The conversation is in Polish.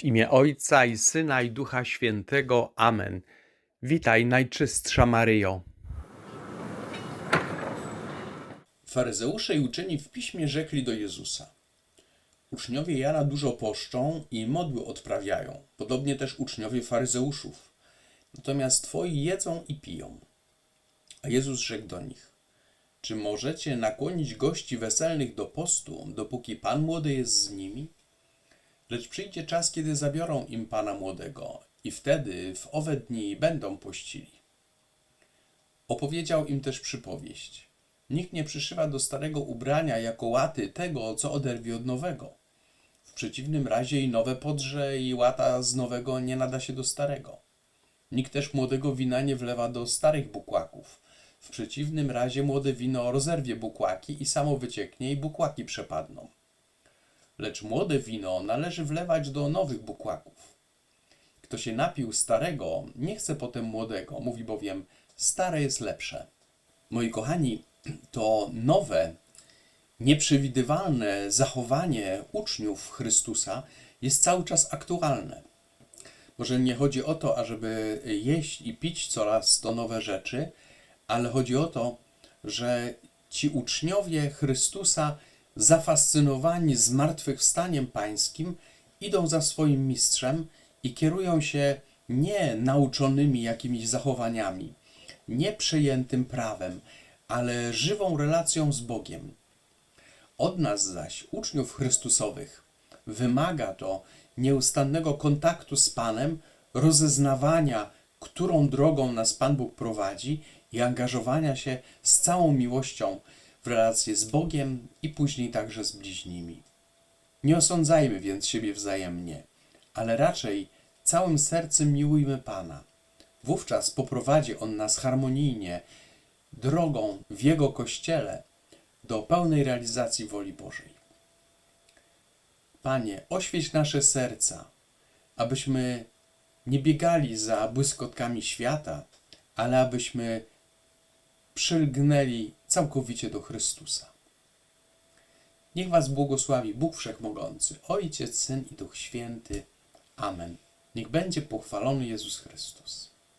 W imię Ojca i Syna i Ducha Świętego. Amen. Witaj, Najczystsza Maryjo. Faryzeusze i uczeni w piśmie rzekli do Jezusa: Uczniowie Jana dużo poszczą i modły odprawiają, podobnie też uczniowie faryzeuszów. Natomiast twoi jedzą i piją. A Jezus rzekł do nich: Czy możecie nakłonić gości weselnych do postu, dopóki pan młody jest z nimi? Lecz przyjdzie czas, kiedy zabiorą im pana młodego, i wtedy w owe dni będą pościli. Opowiedział im też przypowieść. Nikt nie przyszywa do starego ubrania jako łaty tego, co oderwie od nowego. W przeciwnym razie i nowe podrze i łata z nowego nie nada się do starego. Nikt też młodego wina nie wlewa do starych bukłaków. W przeciwnym razie młode wino rozerwie bukłaki i samo wycieknie i bukłaki przepadną. Lecz młode wino należy wlewać do nowych bukłaków. Kto się napił starego, nie chce potem młodego, mówi bowiem, stare jest lepsze. Moi kochani, to nowe, nieprzewidywalne zachowanie uczniów Chrystusa jest cały czas aktualne. Może nie chodzi o to, ażeby jeść i pić coraz to nowe rzeczy, ale chodzi o to, że ci uczniowie Chrystusa, zafascynowani zmartwychwstaniem pańskim, idą za swoim mistrzem i kierują się nie nauczonymi jakimiś zachowaniami, nie przejętym prawem, ale żywą relacją z Bogiem. Od nas zaś, uczniów Chrystusowych, wymaga to nieustannego kontaktu z Panem, rozeznawania, którą drogą nas Pan Bóg prowadzi i angażowania się z całą miłością w relacje z Bogiem i później także z bliźnimi. Nie osądzajmy więc siebie wzajemnie, ale raczej całym sercem miłujmy Pana. Wówczas poprowadzi On nas harmonijnie, drogą w Jego Kościele do pełnej realizacji woli Bożej. Panie, oświeć nasze serca, abyśmy nie biegali za błyskotkami świata, ale abyśmy przylgnęli całkowicie do Chrystusa. Niech Was błogosławi Bóg Wszechmogący, Ojciec, Syn i Duch Święty. Amen. Niech będzie pochwalony Jezus Chrystus.